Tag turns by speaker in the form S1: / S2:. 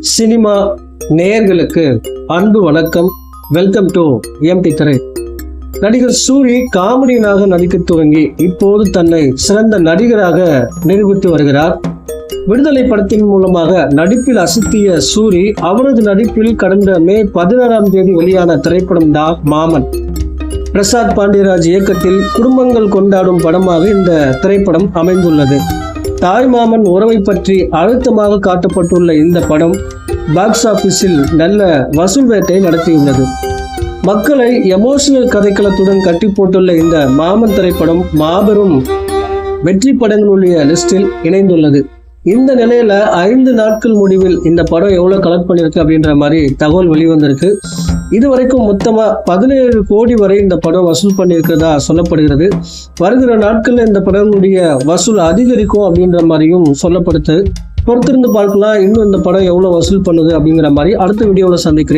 S1: Cinema நேயர்களுக்கு அன்பு வணக்கம். வெல்கம் டு எம்டி திரை நடிகர் சூரி காமெடியனாக நடிக்க துவங்கி இப்போது தன்னை சிறந்த நடிகராக நிரூபித்து வருகிறார். விடுதலை படத்தின் மூலமாக நடிப்பில் அசத்திய சூரி அவரது நடிப்பில் கடந்த மே பதினாறாம் தேதி வெளியான திரைப்படம் தான் மாமன். பிரசாத் பாண்டியராஜ் இயக்கத்தில் குடும்பங்கள் கொண்டாடும் படமாக இந்த திரைப்படம் அமைந்துள்ளது. தாய் மாமன் உறவை பற்றி அழுத்தமாக காட்டப்பட்டுள்ள இந்த படம் பாக்ஸ் ஆபீஸில் நல்ல வசூல் வேட்டை நடத்தியுள்ளது. மக்களை எமோஷனல் கதைக்களத்துடன் கட்டி போட்டுள்ள இந்த மாமன் திரைப்படம் மாபெரும் வெற்றி படங்களுடைய லிஸ்டில் இணைந்துள்ளது. இந்த நிலையில ஐந்து நாட்கள் முடிவில் இந்த படம் எவ்வளவு கலெக்ட் பண்ணிருக்கு அப்படின்ற மாதிரி தகவல் வெளிவந்திருக்கு. இதுவரைக்கும் மொத்தமா பதினேழு கோடி வரை இந்த படம் வசூல் பண்ணியிருக்கிறதா சொல்லப்படுகிறது. வருகிற நாட்கள்ல இந்த படமுடைய வசூல் அதிகரிக்கும் அப்படின்ற மாதிரியும் சொல்லப்படுது. பொறுத்திருந்து பார்க்கலாம் இன்னும் இந்த படம் எவ்வளவு வசூல் பண்ணுது அப்படிங்கிற மாதிரி அடுத்த வீடியோவில் சந்திக்கிறேன்.